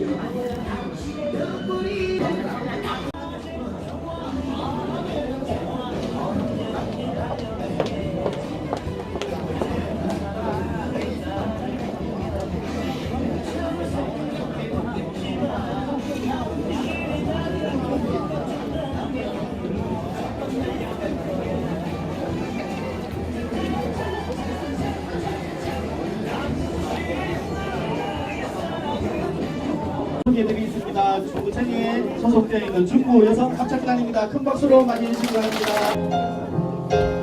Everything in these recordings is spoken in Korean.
감사합니다. 소속되어 있는 중구 여성 합창단입니다. 큰 박수로 맞이해 주시기 바랍니다.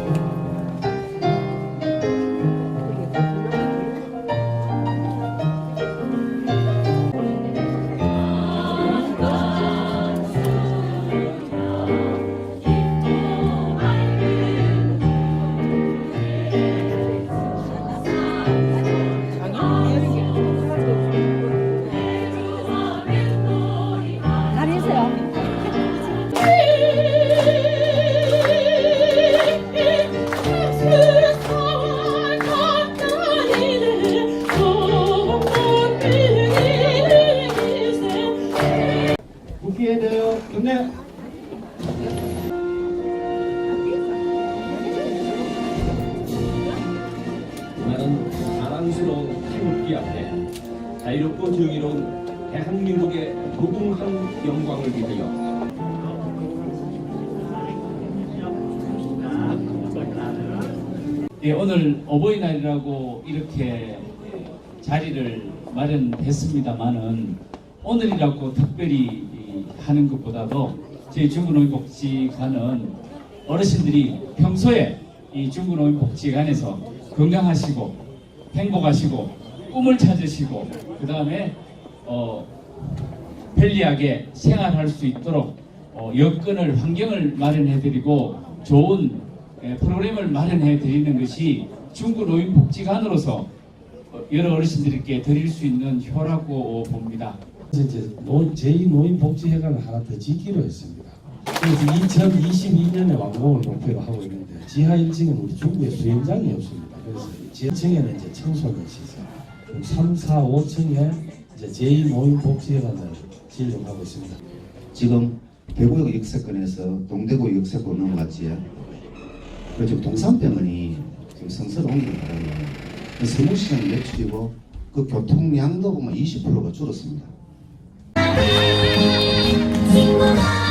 앞에. 자유롭고 정의로운 대한민국의 무궁한 영광을 위하여 예, 오늘 어버이날이라고 이렇게 자리를 마련했습니다만은 오늘이라고 특별히 이, 하는 것보다도 저희 중구노인복지관은 어르신들이 평소에 이 중구노인복지관에서 건강하시고 행복하시고 꿈을 찾으시고 그 다음에 어, 편리하게 생활할 수 있도록 어, 여건을 환경을 마련해드리고 좋은 예, 프로그램을 마련해드리는 것이 중구 노인복지관으로서 어, 여러 어르신들께 드릴 수 있는 효라고 봅니다. 이제 노, 제2 노인복지회관을 하나 더 짓기로 했습니다. 그래서 2022년에 완공을 목표로 하고 있는데 지하 1층에는 우리 중구에 수영장이 없습니다. 그래서 지하 1층에는 이제 청소년 시설, 3, 4, 5층에 이제 제2노인복지회관을 지으려고 하고 있습니다. 지금 대구역 역세권에서 동대구 역세권 넘어갔지요. 그리고 지금 동산병원이 지금 성서로 옮기는 바람에 그 세무시장 매출이고 그 교통량도 보면 20%가 줄었습니다. 친구가